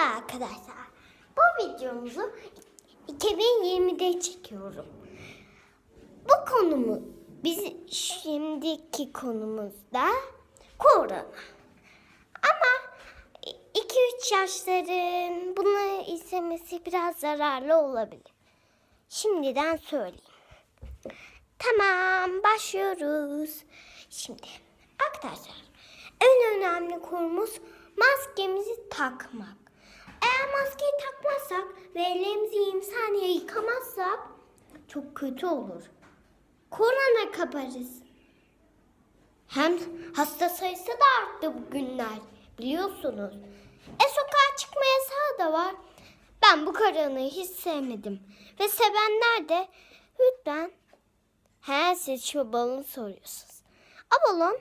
Merhaba arkadaşlar. Bu videomuzu 2020'de çekiyorum. Bu konumu biz şimdiki konumuzda korona. Ama 2-3 yaşların bunu izlemesi biraz zararlı olabilir. Şimdiden söyleyeyim. Tamam başlıyoruz. Şimdi arkadaşlar en önemli konumuz maskemizi takmak. Maskeyi takmazsak ve ellerimizi 20 saniye yıkamazsak çok kötü olur. Korona kaparız. Hem hasta sayısı da arttı bugünler biliyorsunuz. E sokağa çıkma yasağı da var. Ben bu koronayı hiç sevmedim. Ve sevenler de lütfen He siz şu balonu soruyorsunuz. Abalon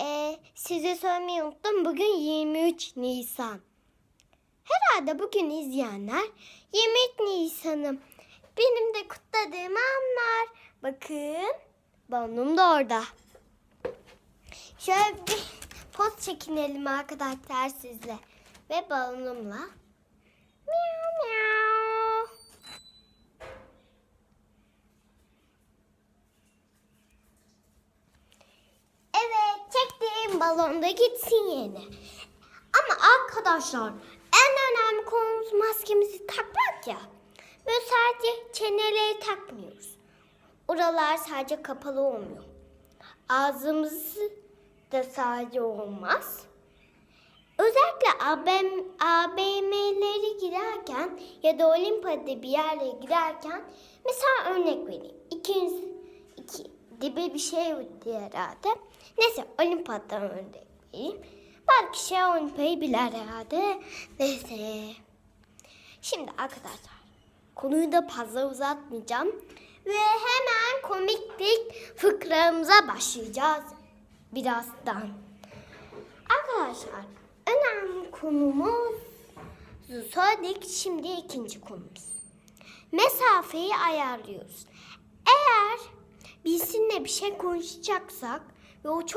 e, size söylemeyi unuttum. Bugün 23 Nisan. Herhalde bugün izleyenler 23 Nisan'ım. Benim de kutladığımı anlar. Bakın balonum da orada. Şöyle bir poz çekinelim arkadaşlar sizle. Ve balonumla. Miau miau. Evet çektiğim balonda gitsin yerine. Ama arkadaşlar en önemli konumuz maskemizi takmak ya. Böyle sadece çeneleri takmıyoruz. Oralar sadece kapalı olmuyor. Ağzımızı da sadece olmaz. Özellikle ABM, ABM'leri girerken ya da Olimpiyat'ta bir yerlere girerken mesela örnek vereyim. İkiniz, iki, dibe bir şey diye herhalde. Neyse Olimpiyat'tan örnek vereyim. Belki şey Olimpiyat'ı bilir herhalde. Neyse. Şimdi arkadaşlar konuyu da fazla uzatmayacağım. Ve hemen komiklik fıkramıza başlayacağız. Birazdan. Arkadaşlar önemli konumuz söyledik. Şimdi ikinci konumuz. Mesafeyi ayarlıyoruz. Eğer bizimle bir şey konuşacaksak ve o çok